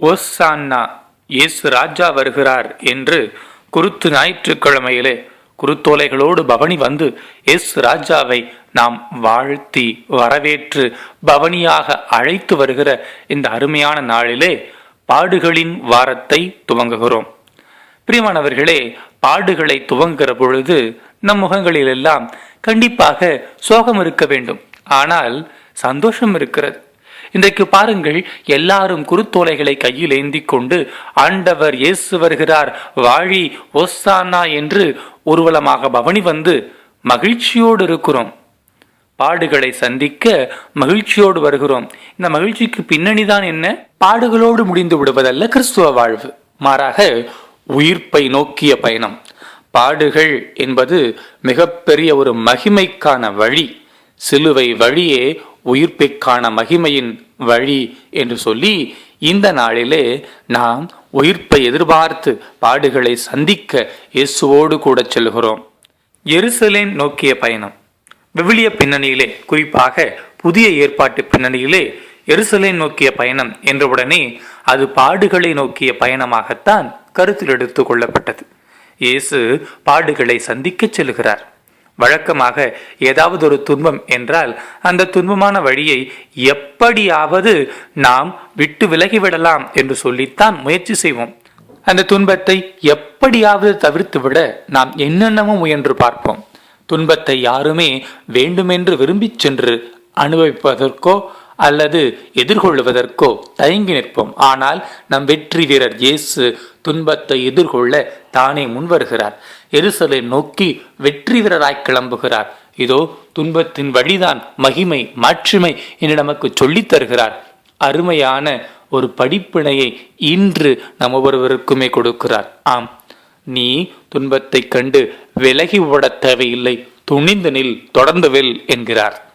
ஓசான்னா இயேசு ராஜா வருகிறார் என்று குருத்து ஞாயிற்றுக்கிழமையிலே குருத்தோலைகளோடு பவனி வந்து எஸ் ராஜாவை நாம் வாழ்த்தி வரவேற்று பவனியாக அழைத்து வருகிற இந்த அருமையான நாளிலே பாடுகளின் வாரத்தை துவங்குகிறோம். பிரியமானவர்களே பாடுகளை துவங்குகிற பொழுது நம் முகங்களிலெல்லாம் கண்டிப்பாக சோகம் இருக்க வேண்டும். ஆனால் சந்தோஷம் இருக்கிறது. இன்றைக்கு பாருங்கள் எல்லாரும் குருத்தோலைகளை கையில் ஏந்தி கொண்டு ஆண்டவர் இயேசு வருகிறார். வாழி ஒசானா என்று ஊர்வலமாக பவனி வந்து மகிழ்ச்சியோடு இருக்கிறோம். பாடுகளை சந்திக்க மகிழ்ச்சியோடு வருகிறோம். இந்த மகிழ்ச்சிக்கு பின்னணிதான் என்ன? பாடுகளோடு முடிந்து விடுவதல்ல கிறிஸ்துவ வாழ்வு. மாறாக உயிர்ப்பை நோக்கிய பயணம். பாடுகள் என்பது மிகப்பெரிய ஒரு மகிமைக்கான வழி. சிலுவை வழியே உயிர்ப்பிற்கான மகிமையின் வழி என்று சொல்லி இந்த நாளிலே நாம் உயிர்ப்பை எதிர்பார்த்து பாடுகளை சந்திக்க இயேசுவோடு கூட செல்கிறோம். எருசலேம் நோக்கிய பயணம். விவிலிய பின்னணியிலே குறிப்பாக புதிய ஏற்பாட்டு பின்னணியிலே எருசலேம் நோக்கிய பயணம் என்றவுடனே அது பாடுகளை நோக்கிய பயணமாகத்தான் கருத்தில் எடுத்துக் கொள்ளப்பட்டது. இயேசு பாடுகளை சந்திக்கச் செல்கிறார். வழக்கமாக ஏதாவது ஒரு துன்பம் என்றால் அந்த துன்பமான வழியை எப்படியாவது நாம் விட்டு விலகிவிடலாம் என்று சொல்லித்தான் முயற்சி செய்வோம். அந்த துன்பத்தை எப்படியாவது தவிர்த்து விட நாம் என்னென்னமோ முயன்று பார்ப்போம். துன்பத்தை யாருமே வேண்டுமென்று விரும்பிச் சென்று அனுபவிப்பதற்கோ அல்லது எதிர்கொள்வதற்கோ தயங்கி நிற்போம். ஆனால் நம் வெற்றி வீரர் இயேசு துன்பத்தை எதிர்கொள்ள தானே முன்வருகிறார். எருசலை நோக்கி வெற்றி வீரராய் கிளம்புகிறார். இதோ துன்பத்தின் வழிதான் மகிமை மாட்சிமை என்று நமக்கு சொல்லித் தருகிறார். அருமையான ஒரு படிப்பினையை இன்று நம் ஒவ்வொருவருக்குமே கொடுக்கிறார். ஆம் நீ துன்பத்தைக் கண்டு விலகி ஓடத் தேவையில்லை. துணிந்து நில் தொடர்ந்து வெல் என்கிறார்.